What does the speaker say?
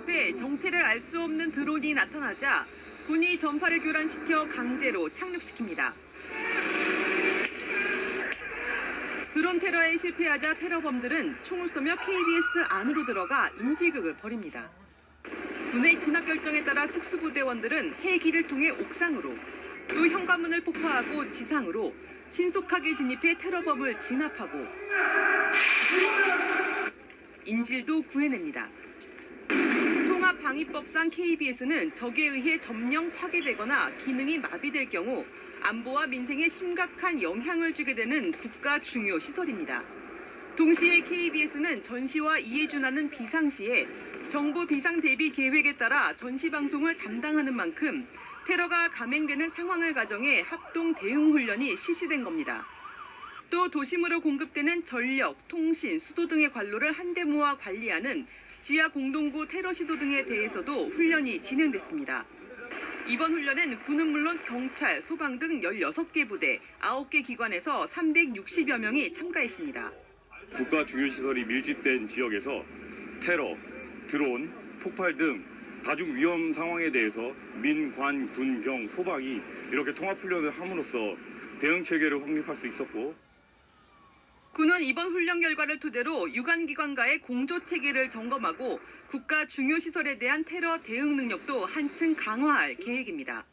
앞에 정체를 알 수 없는 드론이 나타나자 군이 전파를 교란시켜 강제로 착륙시킵니다. 드론 테러에 실패하자 테러범들은 총을 쏘며 KBS 안으로 들어가 인질극을 벌입니다. 군의 진압 결정에 따라 특수부대원들은 헬기를 통해 옥상으로 또 현관문을 폭파하고 지상으로 신속하게 진입해 테러범을 진압하고 인질도 구해냅니다. 통합방위법상 KBS는 적에 의해 점령 파괴되거나 기능이 마비될 경우 안보와 민생에 심각한 영향을 주게 되는 국가 중요 시설입니다. 동시에 KBS는 전시와 이에 준하는 비상시에 정부 비상 대비 계획에 따라 전시 방송을 담당하는 만큼 테러가 감행되는 상황을 가정해 합동 대응 훈련이 실시된 겁니다. 또 도심으로 공급되는 전력, 통신, 수도 등의 관로를 한데 모아 관리하는 지하 공동구 테러 시도 등에 대해서도 훈련이 진행됐습니다. 이번 훈련엔 군은 물론 경찰, 소방 등 16개 부대, 9개 기관에서 360여 명이 참가했습니다. 국가 중요 시설이 밀집된 지역에서 테러, 드론, 폭발 등 다중 위험 상황에 대해서 민, 관, 군, 경, 소방이 이렇게 통합 훈련을 함으로써 대응 체계를 확립할 수 있었고 군은 이번 훈련 결과를 토대로 유관기관과의 공조 체계를 점검하고 국가 중요 시설에 대한 테러 대응 능력도 한층 강화할 계획입니다.